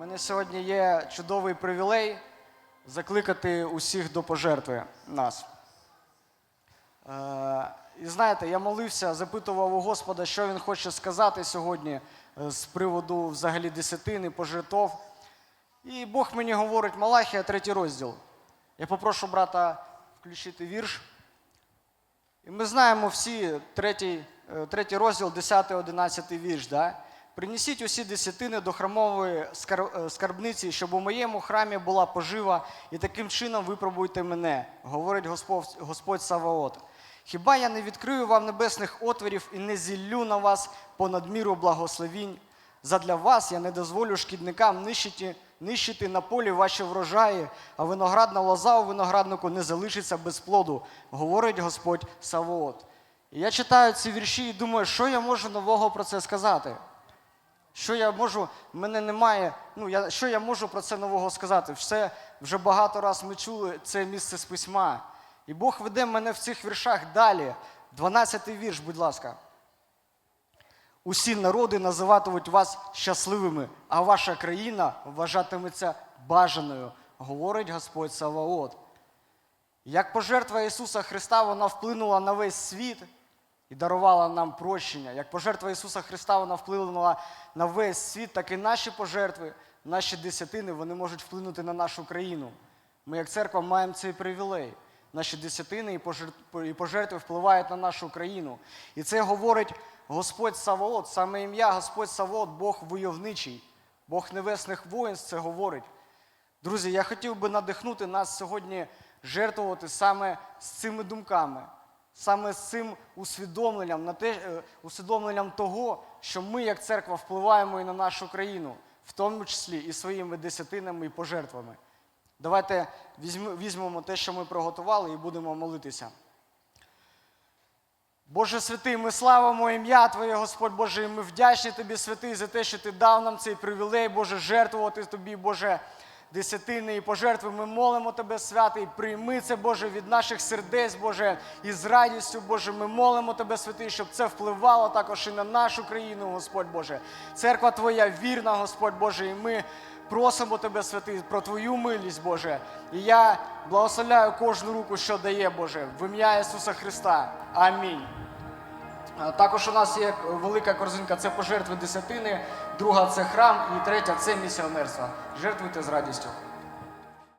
мене сьогодні є чудовий привілей закликати усіх до пожертви нас. Е, і знаєте, я молився, запитував у Господа, що він хоче сказати сьогодні е, з приводу взагалі десятини, пожертв. І Бог мені говорить, Малахія, третій розділ. Я попрошу брата включити вірш. І ми знаємо всі третій, е, третій розділ, 10-11 вірш. Да? Принесіть усі десятини до храмової е, скарбниці, щоб у моєму храмі була пожива, і таким чином випробуйте мене, говорить Господь, Господь Саваот. Хіба я не відкрию вам небесних отворів і не зіллю на вас понад міру благословінь? Задля вас я не дозволю шкідникам нищити, нищити на полі ваші врожаї, а виноградна лоза у винограднику не залишиться без плоду, говорить Господь Савоот. І я читаю ці вірші і думаю, що я можу нового про це сказати? Що я можу, мене немає, ну я, що я можу про це нового сказати? Все вже багато раз ми чули це місце з письма. І Бог веде мене в цих віршах далі. 12-й вірш, будь ласка. Усі народи називатимуть вас щасливими, а ваша країна вважатиметься бажаною, говорить Господь Саваот. Як пожертва Ісуса Христа вона вплинула на весь світ і дарувала нам прощення. Як пожертва Ісуса Христа вона вплинула на весь світ, так і наші пожертви, наші десятини, вони можуть вплинути на нашу країну. Ми, як церква, маємо цей привілей. Наші десятини і пожертв- і пожертви впливають на нашу країну. І це говорить Господь Саваот, саме ім'я Господь Саваот, Бог войовничий, Бог небесних воїнств це говорить. Друзі, я хотів би надихнути нас сьогодні жертвувати саме з цими думками, саме з цим усвідомленням, на те, е, усвідомленням того, що ми, як церква, впливаємо і на нашу країну, в тому числі і своїми десятинами і пожертвами. Давайте візьмемо те, що ми приготували, і будемо молитися. Боже святий, ми славимо ім'я Твоє, Господь Боже, і ми вдячні Тобі, святий, за те, що Ти дав нам цей привілей, Боже, жертвувати Тобі, Боже, десятини і пожертви. Ми молимо Тебе, святий, прийми це, Боже, від наших сердець, Боже, і з радістю, Боже, ми молимо Тебе, святий, щоб це впливало також і на нашу країну, Господь Боже. Церква Твоя вірна, Господь Боже, і ми просимо Тебе, святий, про Твою милість, Боже. І я благословляю кожну руку, що дає, Боже, в ім'я Ісуса Христа. Амінь. А Також у нас є велика корзинка це пожертви десятини, друга це храм і третя це місіонерство. Жертвуйте з радістю.